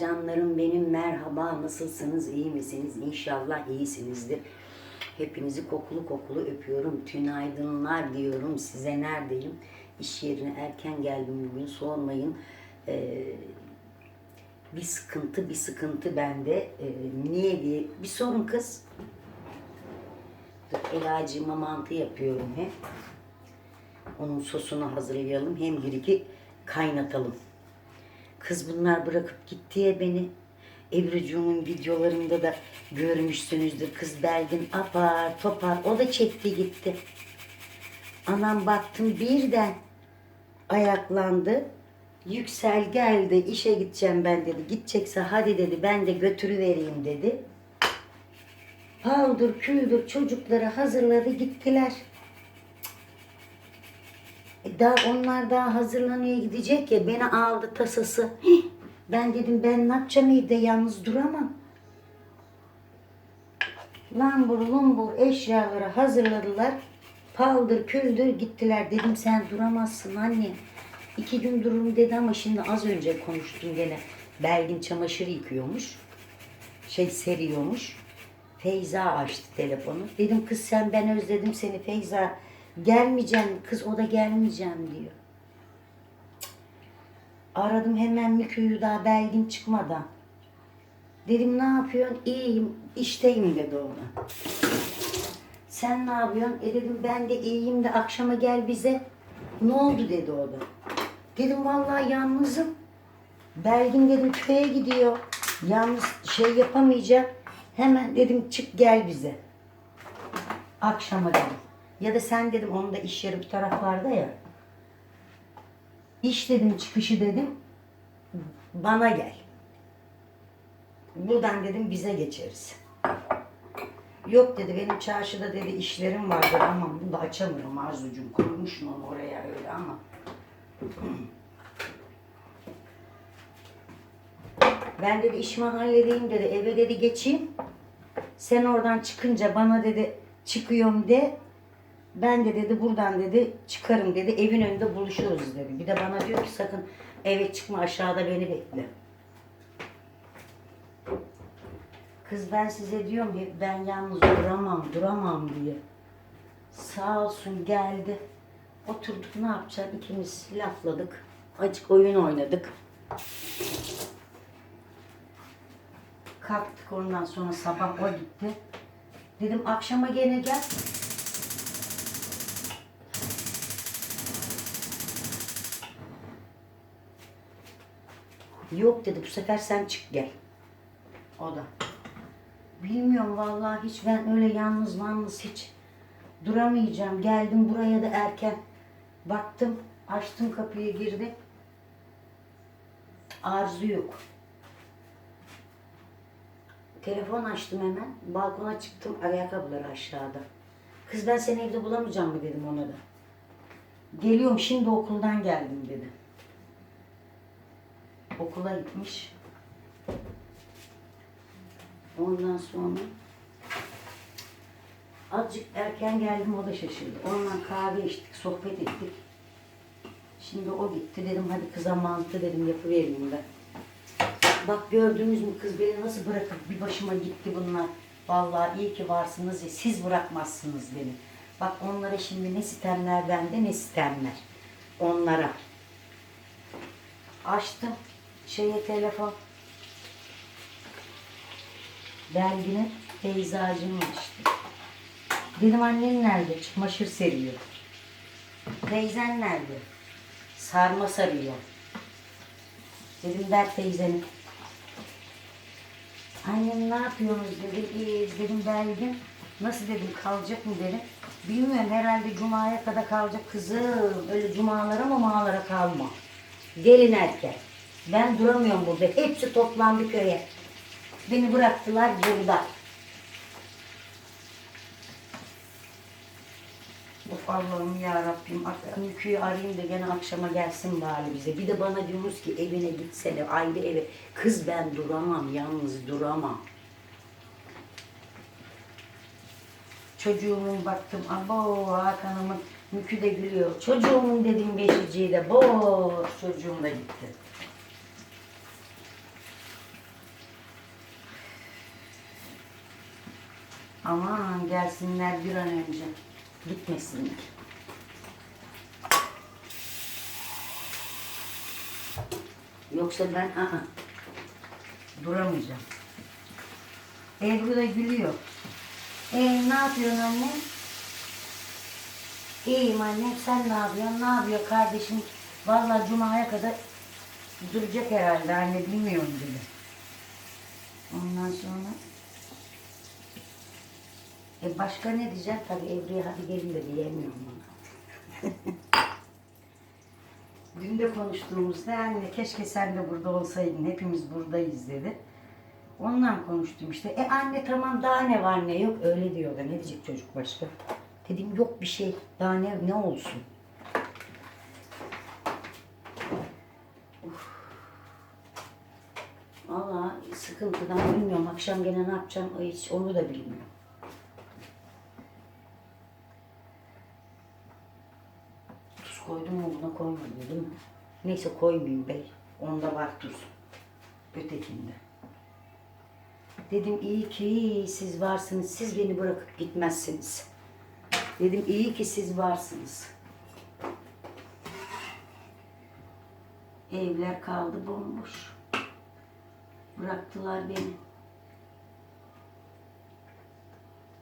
Canlarım benim merhaba nasılsınız iyi misiniz İnşallah iyisinizdir. Hepinizi kokulu kokulu öpüyorum. Tünaydınlar diyorum size neredeyim? İş yerine erken geldim bugün sormayın. Ee, bir sıkıntı bir sıkıntı bende. Ee, niye diye bir sorun kız. Dur, Elacığıma mantı yapıyorum hep. Onun sosunu hazırlayalım. Hem bir iki kaynatalım. Kız bunlar bırakıp gitti ya beni. Ebru'cuğumun videolarında da görmüşsünüzdür. Kız Belgin apar topar o da çekti gitti. Anam baktım birden ayaklandı. Yüksel geldi işe gideceğim ben dedi. Gidecekse hadi dedi ben de götürüvereyim dedi. Paldır küldür çocukları hazırladı gittiler. Daha onlar daha hazırlanıyor gidecek ya beni aldı tasası. Ben dedim ben ne yapacağım evde yalnız duramam. Lambur lumbur eşyaları hazırladılar. Paldır küldür gittiler. Dedim sen duramazsın anne. İki gün dururum dedi ama şimdi az önce konuştum gene. Belgin çamaşır yıkıyormuş. Şey seriyormuş. Feyza açtı telefonu. Dedim kız sen ben özledim seni Feyza. Gelmeyeceğim kız o da gelmeyeceğim diyor. Aradım hemen Mükü'yü daha Belgin çıkmadan. Dedim ne yapıyorsun? İyiyim, işteyim dedi ona. Sen ne yapıyorsun? E dedim ben de iyiyim de akşama gel bize. Ne oldu dedi o da. Dedim vallahi yalnızım. Belgin dedim köye gidiyor. Yalnız şey yapamayacak. Hemen dedim çık gel bize. Akşama dedim. Ya da sen dedim onun da iş yeri bu taraflarda ya. İş dedim çıkışı dedim. Bana gel. Buradan dedim bize geçeriz. Yok dedi benim çarşıda dedi işlerim var dedi ama bunu da açamıyorum Arzucuğum. Koymuşum onu oraya öyle ama. Ben dedi işimi halledeyim dedi. Eve dedi geçeyim. Sen oradan çıkınca bana dedi çıkıyorum de. Ben de dedi buradan dedi çıkarım dedi. Evin önünde buluşuruz dedi. Bir de bana diyor ki sakın eve çıkma aşağıda beni bekle. Kız ben size diyorum ki ben yalnız duramam duramam diye. Sağ olsun geldi. Oturduk ne yapacağız ikimiz lafladık. Acık oyun oynadık. Kalktık ondan sonra sabah o gitti. Dedim akşama gene gel. Yok dedi bu sefer sen çık gel. O da. Bilmiyorum vallahi hiç ben öyle yalnız yalnız hiç duramayacağım. Geldim buraya da erken. Baktım açtım kapıyı girdim. Arzu yok. Telefon açtım hemen. Balkona çıktım. Ayakkabıları aşağıda. Kız ben seni evde bulamayacağım mı dedim ona da. Geliyorum şimdi okuldan geldim dedi. Okula gitmiş. Ondan sonra azıcık erken geldim o da şaşırdı. Ondan kahve içtik, sohbet ettik. Şimdi o gitti dedim hadi kıza mantı dedim yapıvereyim ben. Bak gördünüz mü kız beni nasıl bırakıp bir başıma gitti bunlar. Vallahi iyi ki varsınız ya siz bırakmazsınız beni. Bak onlara şimdi ne sitemler bende ne sitemler. Onlara. Açtım şeye telefon. Belginin peyzajını açtı. Dedim annen nerede? Çamaşır seriyor. Teyzen nerede? Sarma sarıyor. Dedim ver teyzeni. Annem ne yapıyorsunuz dedi. İyiyiz dedim Belgin. Nasıl dedim kalacak mı dedim. Bilmiyorum herhalde cumaya kadar kalacak kızım. Öyle cumalara mı mağalara kalma. Gelin erken. Ben duramıyorum burada. Hepsi toplandı köye. Beni bıraktılar burada. Of Allah'ım ya Rabbim. Ülküyü arayayım da gene akşama gelsin bari bize. Bir de bana diyorsunuz ki evine gitsene ayrı eve. Kız ben duramam yalnız duramam. Çocuğumun baktım abo Hakan'ımın mükü de gülüyor. Çocuğumun dedim beşiciyi de boş çocuğum da gitti. Aman gelsinler bir an önce. Gitmesinler. Yoksa ben aa, duramayacağım. Ebru da gülüyor. E ne yapıyorsun anne? İyiyim anne. Sen ne yapıyorsun? Ne yapıyor kardeşim? Vallahi Cuma'ya kadar duracak herhalde anne bilmiyorum dedi. Ondan sonra e başka ne diyeceğim? Tabii Ebru'ya hadi gelin de diyemiyorum ona. Dün de konuştuğumuzda anne keşke sen de burada olsaydın. Hepimiz buradayız dedi. Ondan konuştum işte. E anne tamam daha ne var ne yok öyle diyor da ne diyecek çocuk başka? Dedim yok bir şey. Daha ne, ne olsun? Valla sıkıntıdan bilmiyorum. Akşam gene ne yapacağım hiç onu da bilmiyorum. Buna koymadım değil mi? Neyse koymayayım bey. Onda var tuz. Ötekinde. Dedim iyi ki siz varsınız. Siz beni bırakıp gitmezsiniz. Dedim iyi ki siz varsınız. Evler kaldı bomboş. Bıraktılar beni.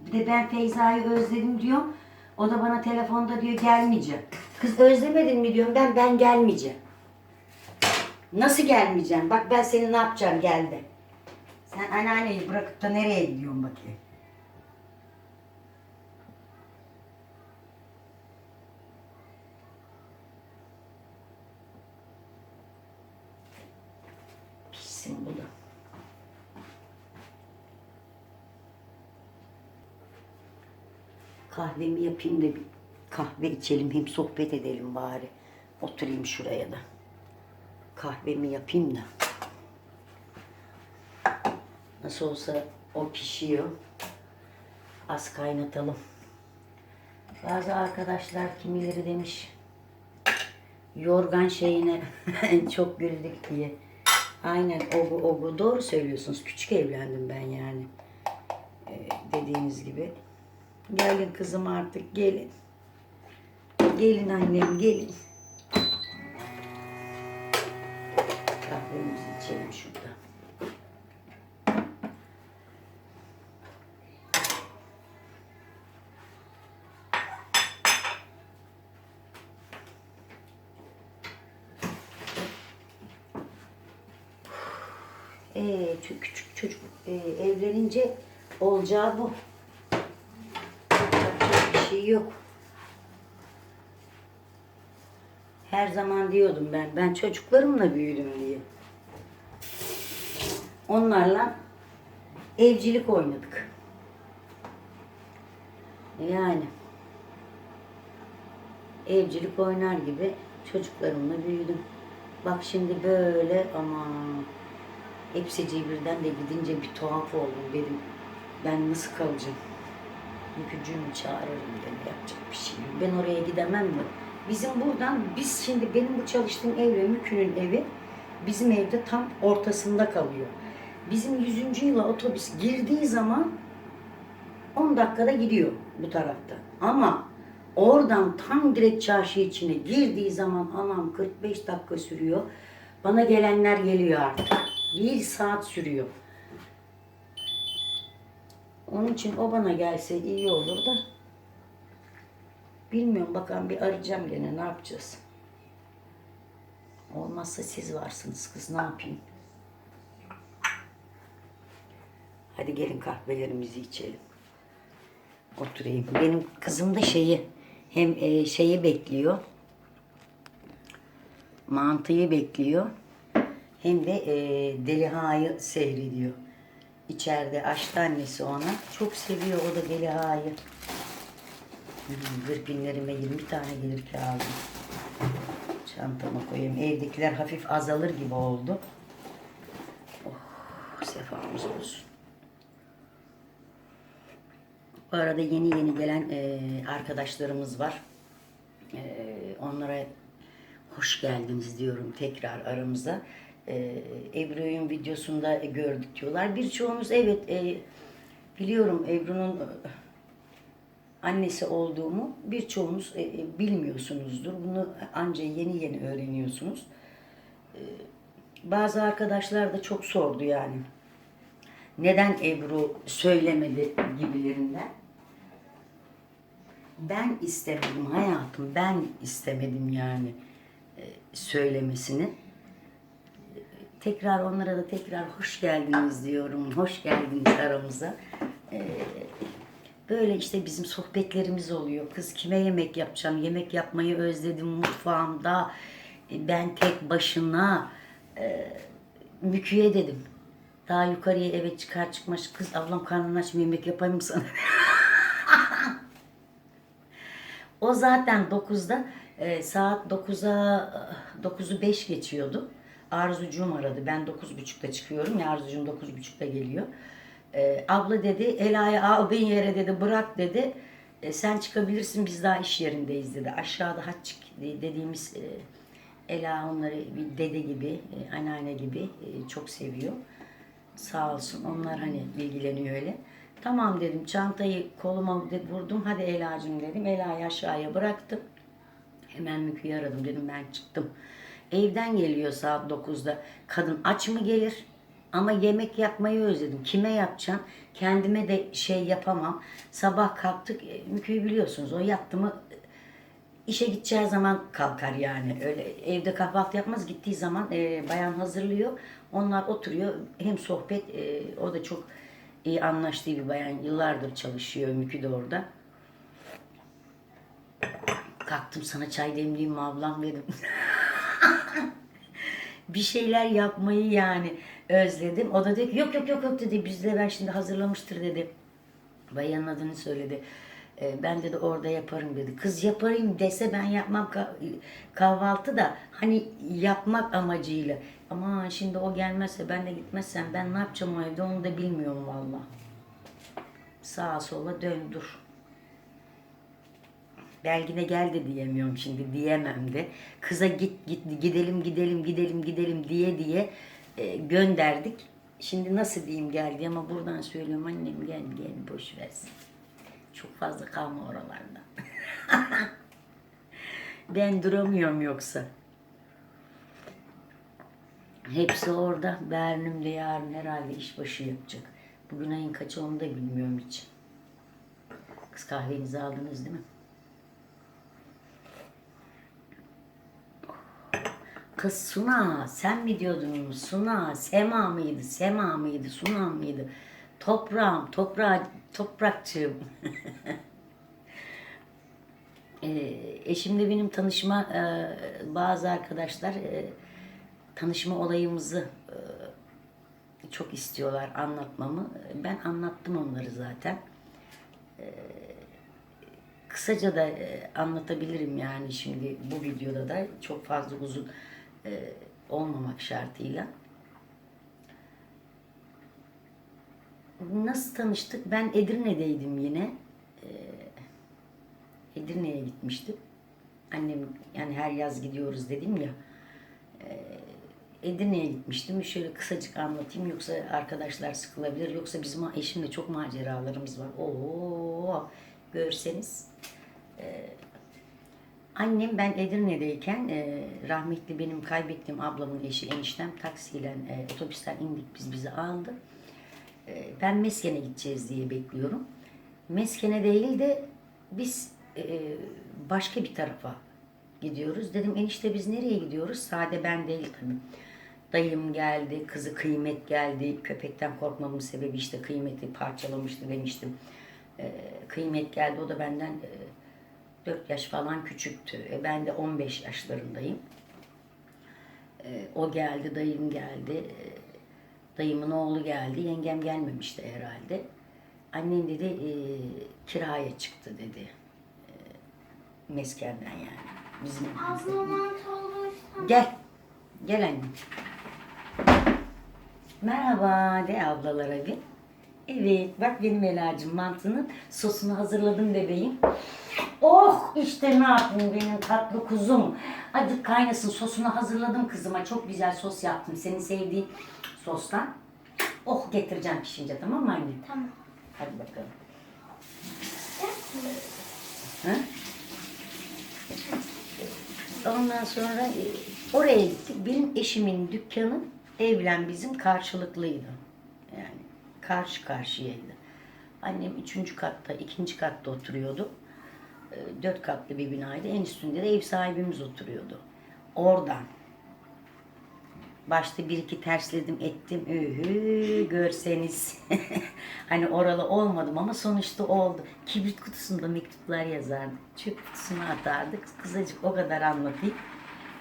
Bir de ben Feyza'yı özledim diyorum. O da bana telefonda diyor gelmeyeceğim. Kız özlemedin mi diyorum ben ben gelmeyeceğim. Nasıl gelmeyeceğim? Bak ben seni ne yapacağım geldi. Sen anneanneyi bırakıp da nereye gidiyorsun bakayım? Pişsin bu da. Kahvemi yapayım da bir kahve içelim hem sohbet edelim bari. Oturayım şuraya da. Kahvemi yapayım da. Nasıl olsa o pişiyor. Az kaynatalım. Bazı arkadaşlar kimileri demiş yorgan şeyine çok güldük diye. Aynen o bu o bu. Doğru söylüyorsunuz. Küçük evlendim ben yani. Ee, dediğiniz gibi. Gelin kızım artık gelin. Gelin annem gelin. Kahvemizi içelim şurada. Ee, küçük çocuk e, evlenince olacağı bu. Yapacak bir şey yok. Her zaman diyordum ben, ben çocuklarımla büyüdüm diye. Onlarla evcilik oynadık. Yani evcilik oynar gibi çocuklarımla büyüdüm. Bak şimdi böyle ama hepsi birden de gidince bir tuhaf oldum dedim. Ben nasıl kalacağım? Mülkücüğümü çağırırım gene yapacak bir şey yok. Ben oraya gidemem mi? Bizim buradan, biz şimdi benim bu çalıştığım ev ve Mükü'nün evi bizim evde tam ortasında kalıyor. Bizim 100. yıla otobüs girdiği zaman 10 dakikada gidiyor bu tarafta. Ama oradan tam direkt çarşı içine girdiği zaman anam 45 dakika sürüyor. Bana gelenler geliyor artık. Bir saat sürüyor. Onun için o bana gelse iyi olur da. Bilmiyorum bakalım bir arayacağım gene ne yapacağız. Olmazsa siz varsınız kız ne yapayım. Hadi gelin kahvelerimizi içelim. Oturayım. Benim kızım da şeyi hem e, şeyi bekliyor. Mantıyı bekliyor. Hem de e, Deliha'yı seyrediyor. İçeride açtı annesi ona. Çok seviyor o da Deliha'yı. Hmm, Gırpinlerime 20 tane gelir ki. Çantama koyayım. Evdekiler hafif azalır gibi oldu. Oh, sefamız olsun. Bu arada yeni yeni gelen e, arkadaşlarımız var. E, onlara hoş geldiniz diyorum tekrar aramıza. E, Ebru'nun videosunda gördük diyorlar. Birçoğunuz evet e, Biliyorum Ebru'nun annesi olduğumu birçoğunuz e, e, bilmiyorsunuzdur. Bunu anca yeni yeni öğreniyorsunuz. E, Bazı arkadaşlar da çok sordu yani. Neden Ebru söylemedi gibilerinden. Ben istemedim hayatım, ben istemedim yani e, söylemesini. Tekrar onlara da tekrar hoş geldiniz diyorum. Hoş geldiniz aramıza. E, Böyle işte bizim sohbetlerimiz oluyor. Kız kime yemek yapacağım? Yemek yapmayı özledim mutfağımda. E, Ben tek başına e, Mükü'ye dedim. Daha yukarıya eve çıkar çıkmaz kız ablam karnını aç yemek yapayım mı sana? O zaten 9'da e, saat 9'a 9'u 5 geçiyordu. Arzucuğum aradı. Ben 9.30'da çıkıyorum. Ya Arzucuğum 9.30'da geliyor. E, abla dedi Ela'yı aldığın yere dedi bırak dedi. E, sen çıkabilirsin biz daha iş yerindeyiz dedi. Aşağıda haç dediğimiz e, Ela onları bir dede gibi, e, anneanne gibi e, çok seviyor. Sağ olsun onlar hani ilgileniyor öyle. Tamam dedim çantayı koluma vurdum hadi Ela'cığım dedim. Ela'yı aşağıya bıraktım. Hemen Mükü'yü aradım dedim ben çıktım. Evden geliyor saat 9'da. Kadın aç mı gelir? Ama yemek yapmayı özledim. Kime yapacağım? Kendime de şey yapamam. Sabah kalktık. e, Mükü'yü biliyorsunuz. O yattı mı e, işe gideceği zaman kalkar yani. Öyle evde kahvaltı yapmaz. Gittiği zaman e, bayan hazırlıyor. Onlar oturuyor. Hem sohbet e, o da çok iyi anlaştığı bir bayan. Yıllardır çalışıyor. Mükü de orada. Kalktım sana çay demleyeyim mi ablam dedim. bir şeyler yapmayı yani özledim. O da dedi ki yok yok yok yok dedi. Bizde ben şimdi hazırlamıştır dedi. Bayanın adını söyledi. E, ben dedi orada yaparım dedi. Kız yaparım dese ben yapmam ka- kahvaltı da hani yapmak amacıyla. Ama şimdi o gelmezse ben de gitmezsem ben ne yapacağım o evde onu da bilmiyorum valla. Sağa sola dön dur. Belki de gel de diyemiyorum şimdi diyemem de. Kıza git git gidelim gidelim gidelim gidelim diye diye e, gönderdik. Şimdi nasıl diyeyim gel diye ama buradan söylüyorum annem gel gel boş versin. Çok fazla kalma oralarda. ben duramıyorum yoksa. Hepsi orada. Bernim de yarın herhalde işbaşı yapacak. Bugün ayın kaçı onu da bilmiyorum hiç. Kız kahvenizi aldınız değil mi? Kız Suna sen mi diyordun Suna Sema mıydı? Sema mıydı? Suna mıydı? Toprağım toprağa toprakçığım. Ee, eşimle benim tanışma e, bazı arkadaşlar e, tanışma olayımızı e, çok istiyorlar anlatmamı. Ben anlattım onları zaten. Kısaca da e, anlatabilirim yani şimdi bu videoda da. Çok fazla uzun e, olmamak şartıyla. Nasıl tanıştık? Ben Edirne'deydim yine. E, Edirne'ye gitmiştim. Annem yani her yaz gidiyoruz dedim ya. E, Edirne'ye gitmiştim. Şöyle kısacık anlatayım yoksa arkadaşlar sıkılabilir. Yoksa bizim eşimle çok maceralarımız var. Oo görseniz. Annem ben Edirne'deyken e, rahmetli benim kaybettiğim ablamın eşi eniştem taksiyle e, otobüsten indik biz bizi aldı. E, ben Mesken'e gideceğiz diye bekliyorum. Mesken'e değil de biz e, başka bir tarafa gidiyoruz. Dedim enişte biz nereye gidiyoruz? Sade ben değil tabii. Dayım geldi, kızı kıymet geldi. Köpekten korkmamın sebebi işte kıymeti parçalamıştı demiştim. E, kıymet geldi o da benden e, 4 yaş falan küçüktü. E, ben de 15 yaşlarındayım. E, o geldi, dayım geldi. E, dayımın oğlu geldi. Yengem gelmemişti herhalde. Annem dedi e, kiraya çıktı dedi. E, meskenden yani. Bizim Abla mantı olursa Gel. Gel annem. Merhaba de ablalara bir. Evet bak benim Ela'cığım mantının sosunu hazırladım bebeğim. Oh işte ne yapayım benim tatlı kuzum. Acık kaynasın sosunu hazırladım kızıma. Çok güzel sos yaptım. Senin sevdiğin sostan. Oh getireceğim pişince tamam mı anne? tamam. Hadi bakalım. Ha? Ondan sonra e, oraya gittik. Benim eşimin dükkanı evlen bizim karşılıklıydı. Karşı karşıyaydı. Annem üçüncü katta, ikinci katta oturuyordu. E, Dört katlı bir binaydı. En üstünde de ev sahibimiz oturuyordu. Oradan Başta bir iki tersledim ettim. Ühü görseniz. hani oralı olmadım ama sonuçta oldu. Kibrit kutusunda mektuplar yazardık. Çöp kutusuna atardık. Kısacık o kadar anlatayım.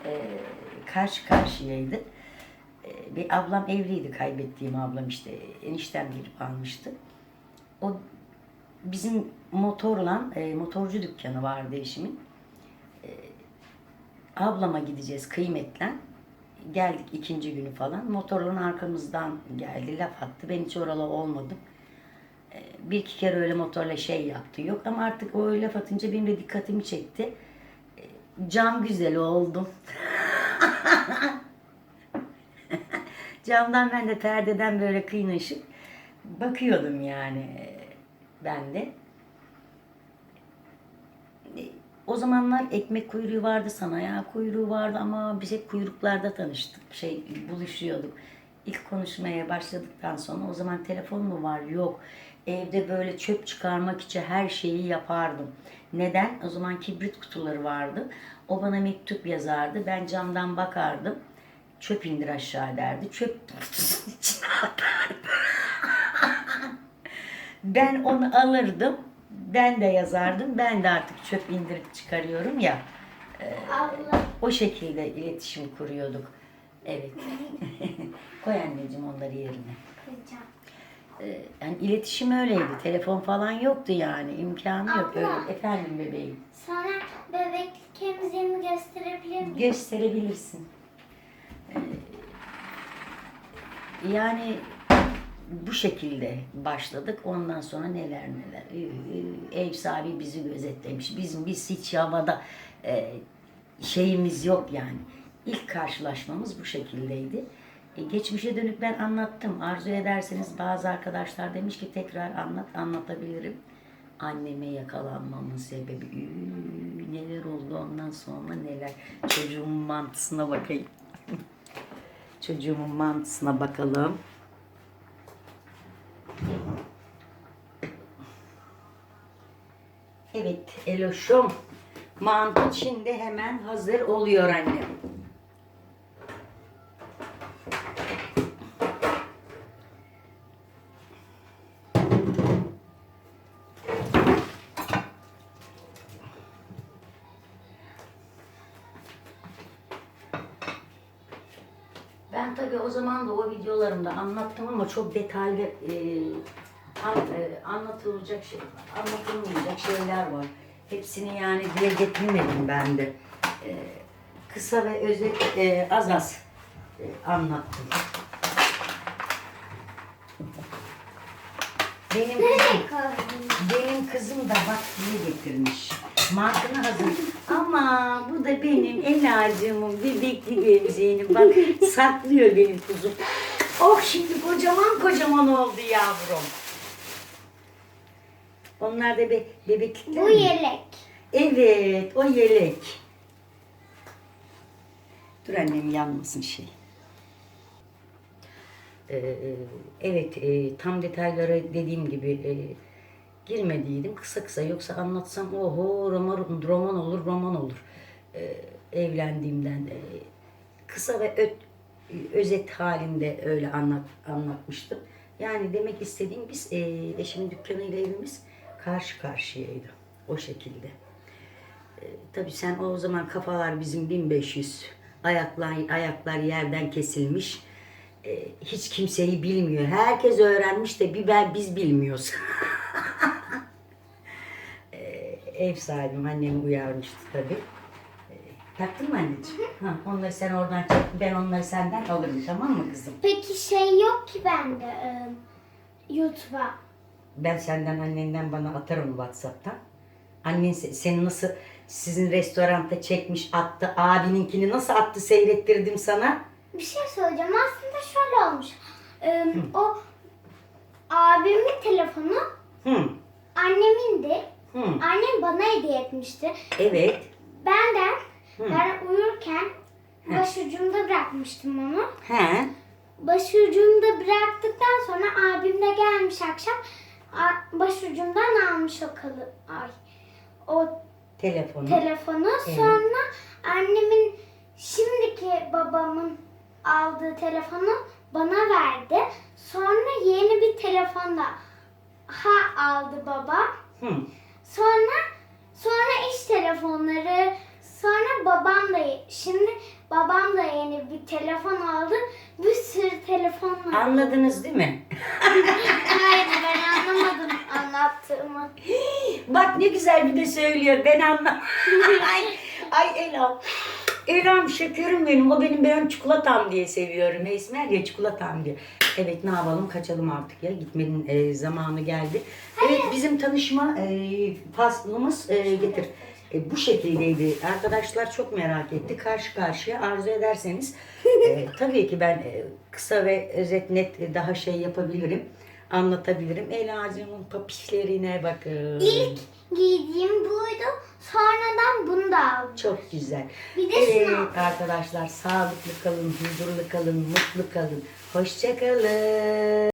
Ee, karşı karşıyaydı. Ee, bir ablam evliydi kaybettiğim ablam işte. Eniştem girip almıştı. O bizim motorla, e, motorcu dükkanı vardı eşimin. E, ablama gideceğiz kıymetle. Geldik ikinci günü falan. Motorların arkamızdan geldi, laf attı. Ben hiç oralı olmadım. E, bir iki kere öyle motorla şey yaptı. Yok ama artık o laf atınca benim de dikkatimi çekti. Cam güzeli oldum. Camdan ben de perdeden böyle kıynaşıp bakıyordum yani ben de. E, O zamanlar ekmek kuyruğu vardı, sanayi kuyruğu vardı ama biz hep kuyruklarda tanıştık. Şey buluşuyorduk. İlk konuşmaya başladıktan sonra o zaman telefon mu var? Yok. Evde böyle çöp çıkarmak için her şeyi yapardım. Neden? O zaman kibrit kutuları vardı. O bana mektup yazardı. Ben camdan bakardım. Çöp indir aşağı derdi. Çöp. Ben onu alırdım. Ben de yazardım. Ben de artık çöp indirip çıkarıyorum ya. Abla. O şekilde iletişim kuruyorduk. Evet. Koy anneciğim onları yerine. Kıracağım. Ee, yani iletişim öyleydi. Telefon falan yoktu yani. imkanı yok. Abla. Öyle. Efendim bebeğim. Sana bebeklik emziğimi gösterebilir miyim? Gösterebilirsin. Yani bu şekilde başladık. Ondan sonra neler neler. Ee, Ev sahibi bizi gözetlemiş. Bizim biz hiç havada e, şeyimiz yok yani. İlk karşılaşmamız bu şekildeydi. E, geçmişe dönük ben anlattım. Arzu ederseniz bazı arkadaşlar demiş ki tekrar anlat, anlatabilirim. Anneme yakalanmamın sebebi neler oldu ondan sonra neler. Çocuğumun mantısına bakayım. Çocuğumun mantısına bakalım. Evet Eloş'um. Mantı şimdi hemen hazır oluyor annem. Ben tabii o zaman da o videolarımda anlattım ama çok detaylı e, an, e, anlatılacak şey, anlatılmayacak şeyler var. Hepsini yani dile getirmedim ben de. E, kısa ve özet e, az az e, anlattım. Benim kızım, benim kızım da bak ne getirmiş. Mantını hazır. Ama bu da benim Elacığımın bebekli emziğini bak saklıyor benim kuzum. Oh şimdi kocaman kocaman oldu yavrum. Onlar da be bebeklikler Bu mi? yelek. Evet o yelek. Dur annem yanmasın şey. Ee, evet e, tam detaylara dediğim gibi e, girmediydim kısa kısa yoksa anlatsam oho roman, roman olur roman olur Ee, evlendiğimden e, kısa ve öt, özet halinde öyle anlat, anlatmıştım. Yani demek istediğim biz e, eşimin dükkanıyla evimiz karşı karşıyaydı o şekilde. E, tabii sen o zaman kafalar bizim 1500 ayaklar ayaklar yerden kesilmiş. E, hiç kimseyi bilmiyor. Herkes öğrenmiş de bir ben biz bilmiyoruz. Ev sahibim annemi uyarmıştı tabii. E, taktın mı anneciğim? Ha, onları sen oradan çek. Ben onları senden alırım tamam mı kızım? Peki şey yok ki bende. e, YouTube'a. Ben senden annenden bana atarım WhatsApp'tan. Annen se- seni nasıl sizin restoranda çekmiş attı. Abininkini nasıl attı seyrettirdim sana. Bir şey söyleyeceğim. Aslında şöyle olmuş. E, o abimin telefonu hediye etmişti. Evet. Ben de Hı. ben uyurken başucumda bırakmıştım onu. He. Başucumda bıraktıktan sonra abim de gelmiş akşam başucumdan almış o kalı ay o Telefonu. telefonu. Evet. Sonra annemin şimdiki babamın aldığı telefonu bana verdi. Sonra yeni bir telefon da ha aldı baba. Hı. Sonra sonra iş telefonları sonra babam da şimdi babam da yeni bir telefon aldı. Bir sürü telefon var. Anladınız değil mi? Hayır ben anlamadım anlattığımı. Bak ne güzel bir de söylüyor. Ben anlam. ay, ay Ela. Elam şekerim benim. O benim ben çikolatam diye seviyorum. Esmer ya çikolatam diye. Evet ne yapalım kaçalım artık ya. Gitmenin e, zamanı geldi. Evet bizim tanışma e, faslımız e, getir. E, bu şekildeydi. Arkadaşlar çok merak etti. Karşı karşıya arzu ederseniz e, tabii ki ben e, kısa ve özet net daha şey yapabilirim. Anlatabilirim. Ela'cığımın papişlerine bakın. İlk giydiğim buydu. Sonradan bunu da aldım. Çok güzel. Bir de evet şunu aldım. arkadaşlar sağlıklı kalın, huzurlu kalın, mutlu kalın. Hoşça kalın.